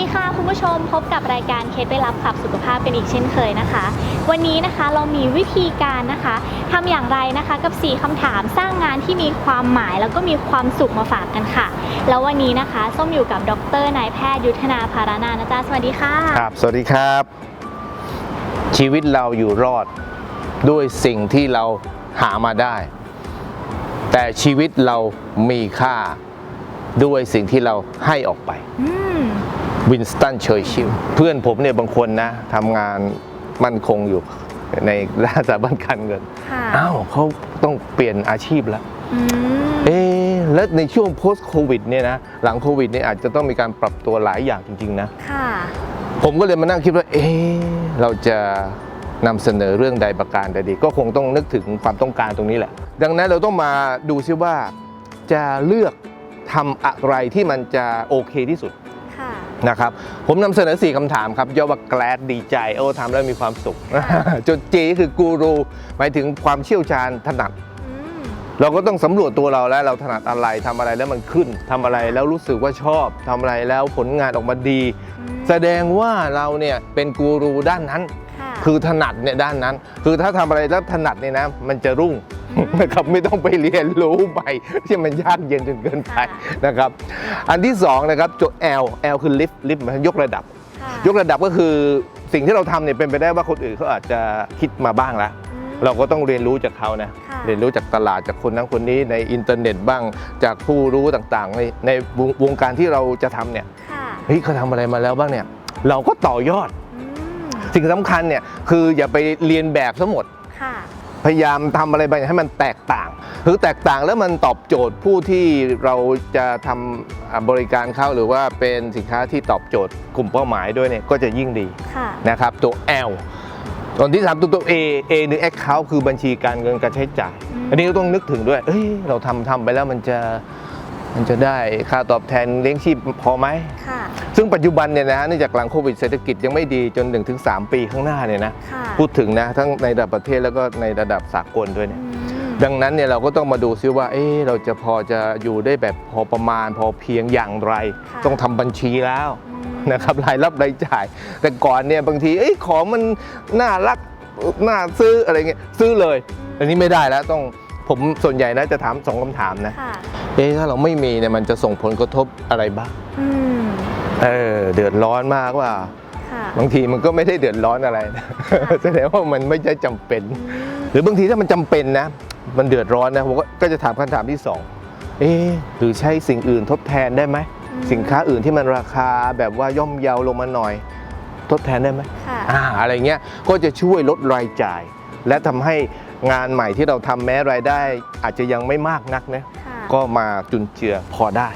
ผู้ชมพบกับรายการเคสไปรับขับสุขภาพกันอีกเช่นเคยนะคะ วันนี้นะคะเรามีวิธีการนะคะทำอย่างไรนะคะกับ 4คำถามสร้างงานที่มีความหมายแล้วก็มีความสุขมาฝากกันค่ะ แล้ววันนี้นะคะส้มอยู่กับดรนายแพทย์ยุทธนาภารานานะจ๊ะสวัสดีค่ะครับสวัสดีครับ ชีวิตเราอยู่รอดด้วยสิ่งที่เราหามาได้ แต่ชีวิตเรามีค่าด้วยสิ่งที่เราให้ออกไป อืม วินสตันเชอร์ชิลเพื่อนผมเนี่ยบางคนนะทำงานมั่นคงอยู่ในด้านสถาบันการเงินค่ะอ้าวเขาต้องเปลี่ยนอาชีพแล้วอืมเอ๊ะแล้วในช่วง post covid เนี่ยนะหลังโควิดเนี่ยอาจจะต้องมีการปรับตัวหลายอย่างจริง ๆ นะค่ะผมก็เลยมานั่งคิดว่า เอ๊ะเราจะนำเสนอเรื่องใดประการใดดี ก็คงต้องนึกถึงความต้องการตรงนี้แหละ ดังนั้นเราต้องมาดูซิว่าจะเลือกทำอะไรที่มันจะโอเคที่สุดค่ะ นะครับผมนำเสนอ 4คำถามครับย่อว่า glad ดีใจโอ้ทำแล้วมีความสุข จุด G คือกูรูหมายถึงความเชี่ยวชาญถนัดอืมเราก็ต้องสำรวจตัวเราแล้วเราถนัดอะไรทำอะไรแล้วมันขึ้นทำอะไรแล้วรู้สึกว่าชอบทำอะไรแล้วผลงานออกมาดี แสดงว่าเราเนี่ยเป็นกูรูด้านนั้นค่ะคือถนัดเนี่ยด้านนั้น คือถ้าทำอะไรแล้วถนัดเนี่ยนะมันจะรุ่ง นะครับไม่ต้องไปเรียนรู้ไปที่มันยากเย็นจนเกินไปค่ะนะครับอันที่สองนะครับตัว L L คือ lift lift หมายถึงยกระดับค่ะยกระดับก็คือสิ่งที่เราทำเนี่ยเป็นไปได้ว่าคนอื่นเขาอาจจะคิดมาบ้างแล้วอืมเราก็ต้องเรียนรู้จากเขานะค่ะเรียนรู้จากตลาดจากคนนั้นคนนี้ในอินเทอร์เน็ตบ้าง จากผู้รู้ต่างๆ ในในวงวงการที่เราจะทำเนี่ยค่ะเฮ้ยเขาทำอะไรมาแล้วบ้างเนี่ย เราก็ต่อยอดอืมสิ่งสำคัญเนี่ยคืออย่าไปเรียนแบบทั้งหมดค่ะ พยายามทำอะไรบางอย่างให้มันแตกต่าง คือแตกต่างแล้วมันตอบโจทย์ผู้ที่เราจะทำอ่าบริการเขาหรือว่าเป็นสินค้าที่ตอบโจทย์กลุ่มเป้าหมายด้วยเนี่ยก็จะยิ่งดีค่ะนะครับตัว L ส่วนที่สามตัวตัว A A หรือ Account คือบัญชีการเงินการใช้จ่ายอืมอันนี้ก็ต้องนึกถึงด้วยเอ้ยเราทำทำไปแล้วมันจะมันจะได้ค่าตอบแทนเลี้ยงชีพพอไหมค่ะ ซึ่งปัจจุบันเนี่ยนะฮะเนื่องจากหลังโควิดเศรษฐกิจยังไม่ดีจน 1-3 ปีข้างหน้าเนี่ยนะค่ะพูดถึงนะทั้งในระดับประเทศแล้วก็ในระดับสากลด้วยเนี่ย อืม ดังนั้นเนี่ยเราก็ต้องมาดูซิว่า เอ๊ะเราจะพอจะอยู่ได้แบบพอประมาณพอเพียงอย่างไร ค่ะ ต้องทำบัญชีแล้วอืมนะครับรายรับรายจ่าย แต่ก่อนเนี่ยบางทีเอ้ยของมันน่ารักน่าซื้ออะไรเงี้ยซื้อเลย อันนี้ไม่ได้แล้วต้องผมส่วนใหญ่นะจะถามสองคำถามนะ ค่ะเอ๊ะถ้าเราไม่มีเนี่ยมันจะส่งผลกระทบอะไรบ้าง อืม เออเดือดร้อนมากว่าค่ะบางทีมันก็ไม่ได้เดือดร้อนอะไรนะแสดงว่ามันไม่ใช่จำเป็นอืมหรือบางทีถ้ามันจำเป็นนะ มันเดือดร้อนนะผมก็ก็จะถามคำถามที่สองเอ๊ะหรือใช้สิ่งอื่นทดแทนได้ไหมอืมสินค้าอื่นที่มันราคาแบบว่าย่อมเยาลงมาหน่อย ทดแทนได้ไหมค่ะอ่าอะไรเงี้ยก็จะช่วยลดรายจ่าย และทำให้งานใหม่ที่เราทำแม้รายได้อาจจะยังไม่มากนักนะค่ะก็มาจุนเจือพอได้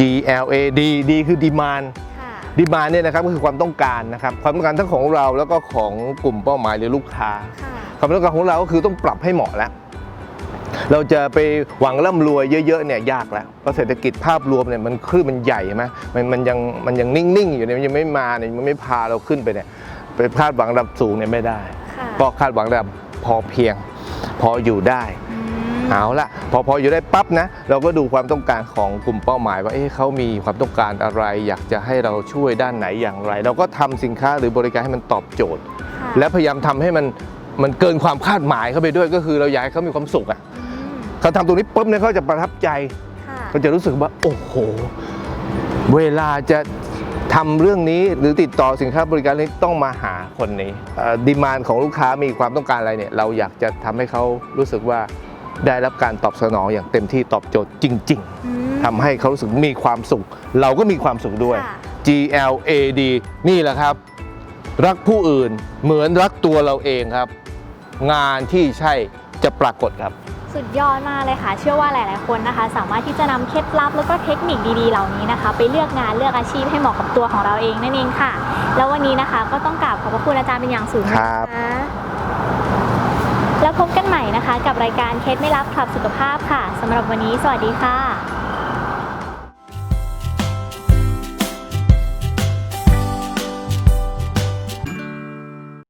อืม G L A D D คือ demand ค่ะ demand เนี่ยนะครับก็คือความต้องการนะครับความต้องการทั้งของเราแล้วก็ของกลุ่มเป้าหมายหรือลูกค้าค่ะความต้องการของเราก็คือต้องปรับให้เหมาะแล้ว เราจะไปหวังร่ำรวยเยอะๆเนี่ยยากแล้วเพราะเศรษฐกิจภาพรวมเนี่ยมันคลื่นมันใหญ่ใช่ไหมมันมันยังมันยังนิ่งๆอยู่เนี่ยมันยังไม่มาเนี่ยมันไม่พาเราขึ้นไปเนี่ยไปคาดหวังระดับสูงเนี่ยไม่ได้ค่ะก็คาดหวังระดับพอเพียง พออยู่ได้อืม เอาละพอพออยู่ได้ปั๊บนะ เราก็ดูความต้องการของกลุ่มเป้าหมายว่าเอ๊ะเขามีความต้องการอะไร อยากจะให้เราช่วยด้านไหนอย่างไร เราก็ทำสินค้าหรือบริการให้มันตอบโจทย์ค่ะและพยายามทำให้มันมันเกินความคาดหมายเข้าไปด้วยก็คือเราอยากให้เขามีความสุขอะอืมเขาทำตรงนี้ปุ๊บเนี่ยเขาจะประทับใจค่ะเขาจะรู้สึกว่าโอ้โห เวลาจะทำเรื่องนี้หรือติดต่อสินค้าบริการนี้ต้องมาหาคนนี้ดีมานของลูกค้ามีความต้องการอะไรเนี่ย เราอยากจะทำให้เขารู้สึกว่า ได้รับการตอบสนองอย่างเต็มที่ตอบโจทย์จริงอืมๆทำให้เขารู้สึกมีความสุข เราก็มีความสุขด้วยค่ะ G L A D นี่แหละครับ รักผู้อื่นเหมือนรักตัวเราเองครับ งานที่ใช่จะปรากฏครับ สุดยอดมากเลยค่ะ เชื่อว่าหลาย ๆ คนนะคะ สามารถที่จะนำเคล็ดลับแล้วก็เทคนิคดี ๆ เหล่านี้นะคะ ไปเลือกงานเลือกอาชีพให้เหมาะกับตัวของเราเองนั่นเองค่ะ แล้ววันนี้นะคะก็ต้องกราบขอบพระคุณอาจารย์เป็นอย่างสูงครับนะคะ แล้วพบกันใหม่นะคะ กับรายการเคสไม่รับขับสุขภาพค่ะสำหรับวันนี้ สวัสดีค่ะ